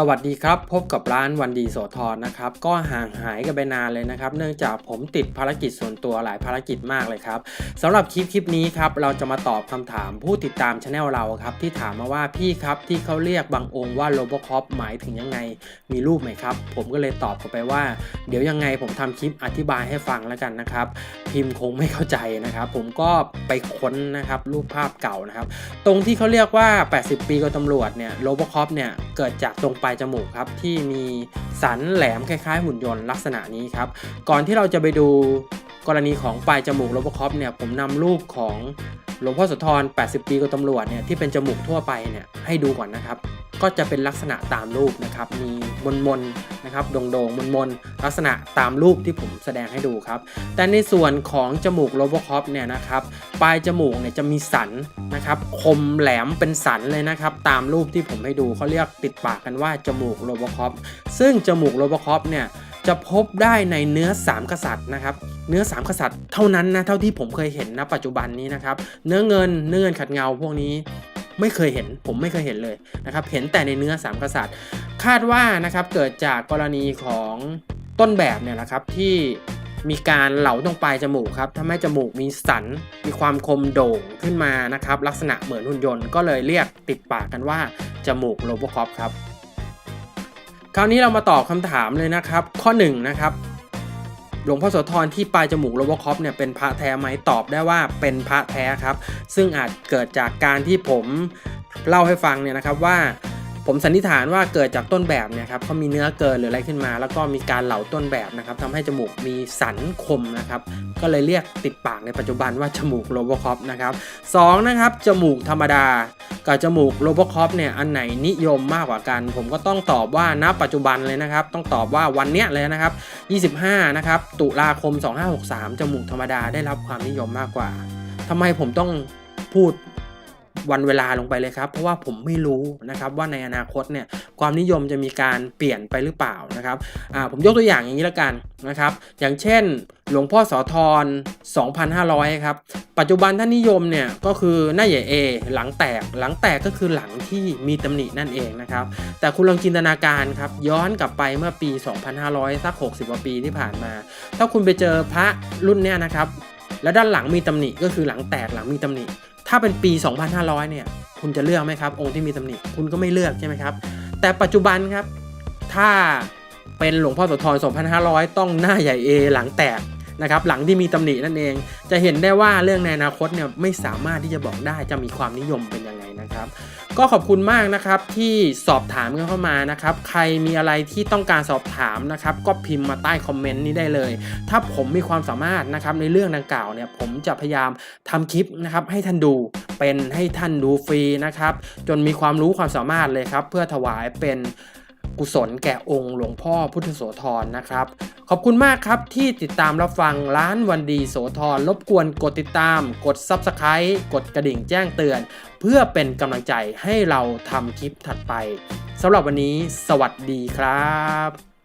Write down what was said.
สวัสดีครับ พบกับร้านวันดีโสธรนะครับ ก็ห่างหายกันไปนานเลยนะครับ เนื่องจากผมติดภารกิจส่วนตัวหลายภารกิจมากเลยครับสำหรับคลิปคลิปนี้ครับเราจะมาตอบคำถามผู้ติดตามช anel เราครับ ที่ถามมาว่าพี่ครับที่เขาเรียกบางองค์ว่าโลโบคอปหมายถึงยังไงมีรูปไหมครับ ผมก็เลยตอบกลับไปว่า เดี๋ยวยังไงผมทำคลิปอธิบายให้ฟังแล้วกันนะครับ พิมพ์คงไม่เข้าใจนะครับ ผมก็ไปค้นนะครับรูปภาพเก่านะครับ ตรงที่เขาเรียกว่า 80 ปีกับตำรวจเนี่ยโลโบคอปเนี่ยเกิดจากตรงปลายจมูกครับที่มีสันแหลมคล้ายๆ หุ่นยนต์ลักษณะนี้ครับ ก่อนที่เราจะไปดูกรณีของปลายจมูกโลโบคอปเนี่ยผมนำรูปของหลวงพ่อโสธร 80 ปีกับตำรวจเนี่ยที่เป็นจมูกทั่วไปเนี่ยให้ดูก่อนนะครับ ก็จะเป็นลักษณะตามรูปนะครับ มีมนมนๆนะครับโด่งๆมนมนๆลักษณะตามรูปที่ผมแสดงให้ดูครับ แต่ในส่วนของจมูกโลโบคอปเนี่ยนะครับ ปลายจมูกเนี่ยจะมีสันนะครับคมแหลมเป็นสันเลยนะครับ ตามรูปที่ผมให้ดูเขาเรียกติดปากกันว่าจมูกโลโบคอปซึ่งจมูกโลโบคอปเนี่ยจะพบได้ในเนื้อสามกษัตริย์นะครับ เนื้อสามกษัตริย์เท่านั้นนะ เท่าที่ผมเคยเห็นณปัจจุบันนี้นะครับ เนื้อเงิน เนื้อเงินขัดเงาพวกนี้ ไม่เคยเห็น ผมไม่เคยเห็นเลยนะครับ เห็นแต่ในเนื้อสามกษัตริย์ คาดว่านะครับเกิดจากกรณีของต้นแบบเนี่ยนะครับที่มีการเหลาตรงปลายจมูกครับทำให้จมูกมีสัน มีความคมโด่งขึ้นมานะครับ ลักษณะเหมือนหุ่นยนต์ก็เลยเรียกติดปากกันว่า จมูกโลโบคอปครับ คราวนี้เรามาตอบคำถามเลยนะครับ ข้อ1นงนะครับ หลวงพ่อโสธรที่ปลายจมูกโลโบคอปเนี่ยเป็นพระแท้ไหมตอบได้ว่าเป็นพระแท้ครับ ซึ่งอาจเกิดจากการที่ผมเล่าให้ฟังเนี่ยนะครับว่า ผมสันนิษฐานว่าเกิดจากต้นแบบเนี่ยครับเขามีเนื้อเกินหรืออะไรขึ้นมา แล้วก็มีการเหลาต้นแบบนะครับทำให้จมูกมีสันคมนะครับ ก็เลยเรียกติดปากในปัจจุบันว่าจมูกโลโบคอปนะครับสองนะครับจมูกธรรมดา กับจมูกโลโบคอปเนี่ยอันไหนนิยมมากกว่ากัน ผมก็ต้องตอบว่าณปัจจุบันเลยนะครับ ต้องตอบว่าวันเนี้ยเลยนะครับ 25 นะครับ ตุลาคม 2563 จมูกธรรมดาได้รับความนิยมมากกว่าทำไมผมต้องพูด วันเวลาลงไปเลยครับ เพราะว่าผมไม่รู้นะครับว่าในอนาคตเนี่ยความนิยมจะมีการเปลี่ยนไปหรือเปล่านะครับผมยกตัวอย่างอย่างนี้แล้วกันนะครับ อย่างเช่นหลวงพ่อโสธร2,500 ครับ ปัจจุบันท่านนิยมเนี่ยก็คือหน้าใหญ่เอหลังแตก หลังแตกก็คือหลังที่มีตำหนินั่นเองนะครับ แต่คุณลองจินตนาการครับ ย้อนกลับไปเมื่อปี 2,500 สัก 60กว่าปีที่ผ่านมา ถ้าคุณไปเจอพระรุ่นเนี้ยนะครับ แล้วด้านหลังมีตำหนิก็คือหลังแตกหลังมีตำหนิ ถ้าเป็นปี 2,500 เนี่ย คุณจะเลือกไหมครับ องค์ที่มีตำหนิคุณก็ไม่เลือกใช่ไหมครับ แต่ปัจจุบันครับ ถ้าเป็นหลวงพ่อโสธร 2,500 ต้องหน้าใหญ่เอหลังแตก นะครับหลังที่มีตำหนินั่นเอง จะเห็นได้ว่าเรื่องในอนาคตเนี่ยไม่สามารถที่จะบอกได้จะมีความนิยมเป็นยังไงนะครับ ก็ขอบคุณมากนะครับที่สอบถามกันเข้ามานะครับ ใครมีอะไรที่ต้องการสอบถามนะครับ ก็พิมพ์มาใต้คอมเมนต์นี้ได้เลย ถ้าผมมีความสามารถนะครับในเรื่องดังกล่าวเนี่ยผมจะพยายามทำคลิปนะครับให้ท่านดูเป็นให้ท่านดูฟรีนะครับ จนมีความรู้ความสามารถเลยครับ เพื่อถวายเป็นกุศลแก่องค์หลวงพ่อพุทธโสธรนะครับ ขอบคุณมากครับที่ติดตามรับฟังร้านวันดีโสธรรบกวนกดติดตาม กด Subscribe กดกระดิ่งแจ้งเตือน เพื่อเป็นกำลังใจให้เราทำคลิปถัดไปสำหรับวันนี้ สวัสดีครับ